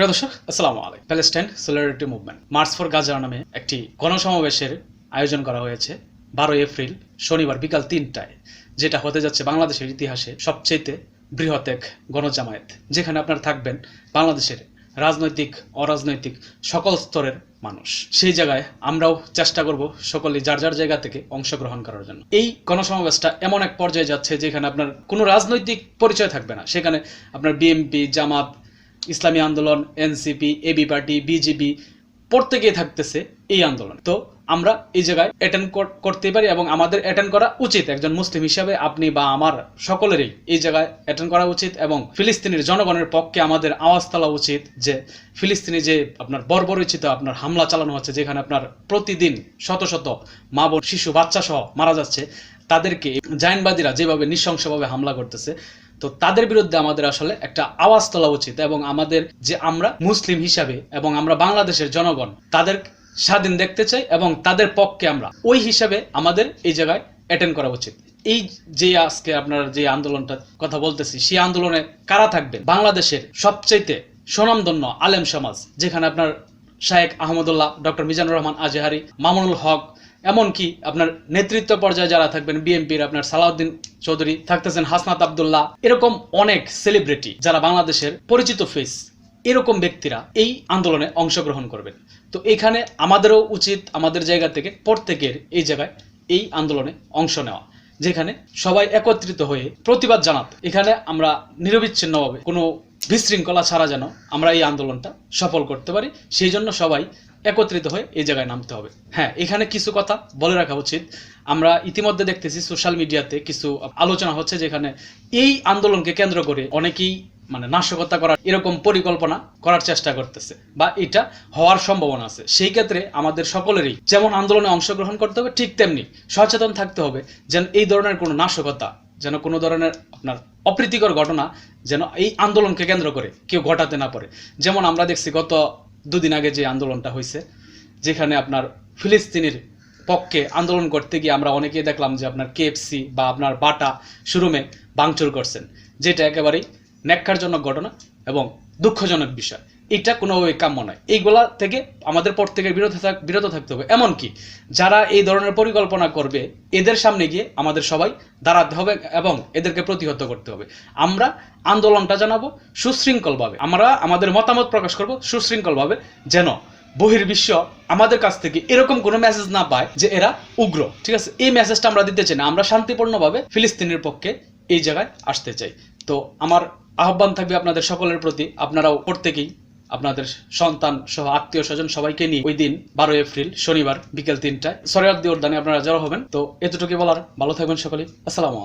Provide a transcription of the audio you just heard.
প্রিয় দর্শক, আসসালামু আলাইকুম। Palestine solidarity movement march for Gaza নামে একটি গণসমাবেশের আয়োজন করা হয়েছে বারোই এপ্রিল, শনিবার বিকাল তিনটায়, যেটা হতে যাচ্ছে বাংলাদেশের ইতিহাসে সবচেয়ে বৃহৎ এক গণজামায়াত, যেখানে আপনারা থাকবেন বাংলাদেশের রাজনৈতিক, অরাজনৈতিক সকল স্তরের মানুষ। সেই জায়গায় আমরাও চেষ্টা করব সকলে যার যার জায়গা থেকে অংশগ্রহণ করার জন্য। এই গণসমাবেশটা এমন এক পর্যায়ে যাচ্ছে যেখানে আপনার কোনো রাজনৈতিক পরিচয় থাকবে না। সেখানে আপনার বিএমপি জামাত ইসলামী আন্দোলন, এনসিপি এবি পার্টি, বিজেপি, প্রত্যেকেই থাকতেছে এই আন্দোলন। তো আমরা এই জায়গায় অ্যাটেন্ড করতে পারি এবং আমাদের অ্যাটেন্ড করা উচিত। একজন মুসলিম হিসাবে আপনি বা আমার সকলেরই এই জায়গায় অ্যাটেন্ড করা উচিত এবং ফিলিস্তিনের জনগণের পক্ষে আমাদের আওয়াজ তোলা উচিত যে ফিলিস্তিনি যে আপনার বর্বরচিত আপনার হামলা চালানো হচ্ছে, যেখানে আপনার প্রতিদিন শত শত মা বোন, শিশু, বাচ্চা সহ মারা যাচ্ছে, তাদেরকে জাইনবাদীরা যেভাবে নৃশংসভাবে হামলা করতেছে তো তাদের বিরুদ্ধে আমাদের আসলে একটা আওয়াজ তোলা উচিত এবং আমাদের যে আমরা মুসলিম হিসাবে এবং আমরা বাংলাদেশের জনগণ, তাদের স্বাধীন দেখতে চাই এবং তাদের পক্ষে আমরা ওই হিসাবে আমাদের এই জায়গায় অ্যাটেন্ড করা উচিত। এই যে আজকে আপনার যে আন্দোলনটা কথা বলতেছি, সেই আন্দোলনে কারা থাকবে? বাংলাদেশের সবচাইতে স্বনামধন্য আলেম সমাজ, যেখানে আপনার শায়েক আহমদুল্লাহ, ডক্টর মিজানুর রহমান আজহারি, মামুনুল হক এমনকি আপনার নেতৃত্ব পর্যায়ে যারা থাকবেন, বিএনপির আপনার সালাউদ্দিন চৌধুরী, থাকতেছেন হাসনাত আবদুল্লাহ, এরকম অনেক সেলিব্রিটি যারা বাংলাদেশের পরিচিত ফেস এরকম ব্যক্তিরা এই আন্দোলনে অংশগ্রহণ করবেন। তো এখানে আমাদেরও উচিত, আমাদের জায়গা থেকে প্রত্যেকের এই জায়গায় এই আন্দোলনে অংশ নেওয়া, যেখানে সবাই একত্রিত হয়ে প্রতিবাদ জানাতে। এখানে আমরা নিরবিচ্ছিন্নভাবে কোনো বিশৃঙ্খলা ছাড়া যেন আমরা এই আন্দোলনটা সফল করতে পারি। সেই জন্য সবাই একত্রিত হয়ে এই জায়গায় নামতে হবে। হ্যাঁ এখানে কিছু কথা বলে রাখা উচিত। আমরা ইতিমধ্যে দেখতেছি সোশ্যাল মিডিয়াতে কিছু আলোচনা হচ্ছে যেখানে এই আন্দোলনকে কেন্দ্র করে অনেকেই মানে নাশকতা করার এরকম পরিকল্পনা করার চেষ্টা করতেছে বা এটা হওয়ার সম্ভাবনা আছে। সেই ক্ষেত্রে আমাদের সকলেরই যেমন আন্দোলনে অংশগ্রহণ করতে হবে, ঠিক তেমনি সচেতন থাকতে হবে যেন এই ধরনের কোনো নাশকতা, যেন কোনো ধরনের আপনার অপ্রীতিকর ঘটনা যেন এই আন্দোলনকে কেন্দ্র করে কেউ ঘটাতে না পারে। যেমন আমরা দেখছি গত দুদিন আগে যে আন্দোলনটা হয়েছে, যেখানে আপনার ফিলিস্তিনির পক্ষে আন্দোলন করতে গিয়ে আমরা অনেকেই দেখলাম যে আপনার কেএফসি বা আপনার বাটা শোরুমে ভাঙচুর করছেন, যেটা একেবারেই ন্যাক্কারজনক ঘটনা এবং দুঃখজনক বিষয়। এটা কোনোভাবে কাম্য নয়। এইগুলা থেকে আমাদের বিরত থাক, বিরত থাকতে হবে। এমনকি যারা এই ধরনের পরিকল্পনা করবে, এদের সামনে গিয়ে আমাদের সবাই দাঁড়াতে হবে এবং এদেরকে প্রতিহত করতে হবে। আমরা আন্দোলনটা জানাব সুশৃঙ্খলভাবে। আমরা আমাদের মতামত প্রকাশ করব সুশৃঙ্খলভাবে যেন বহির্বিশ্ব আমাদের কাছ থেকে এরকম কোনো মেসেজ না পায় যে এরা উগ্র। ঠিক আছে? এই মেসেজটা আমরা দিতে চাই না। আমরা শান্তিপূর্ণভাবে ফিলিস্তিনের পক্ষে এই জায়গায় আসতে চাই। তো আমার আহ্বান থাকবে আপনাদের সকলের প্রতি। আপনারাও প্রত্যেকেই আপনাদের সন্তান সহ আত্মীয় স্বজন সবাইকে নিয়ে ওই দিন বারো এপ্রিল, শনিবার বিকেল তিনটায় সরিয়াদ্দি উদ্যানে আপনারা জড়ো হবেন। তো এতটুকু বলার। ভালো থাকবেন সকলে আসসালামু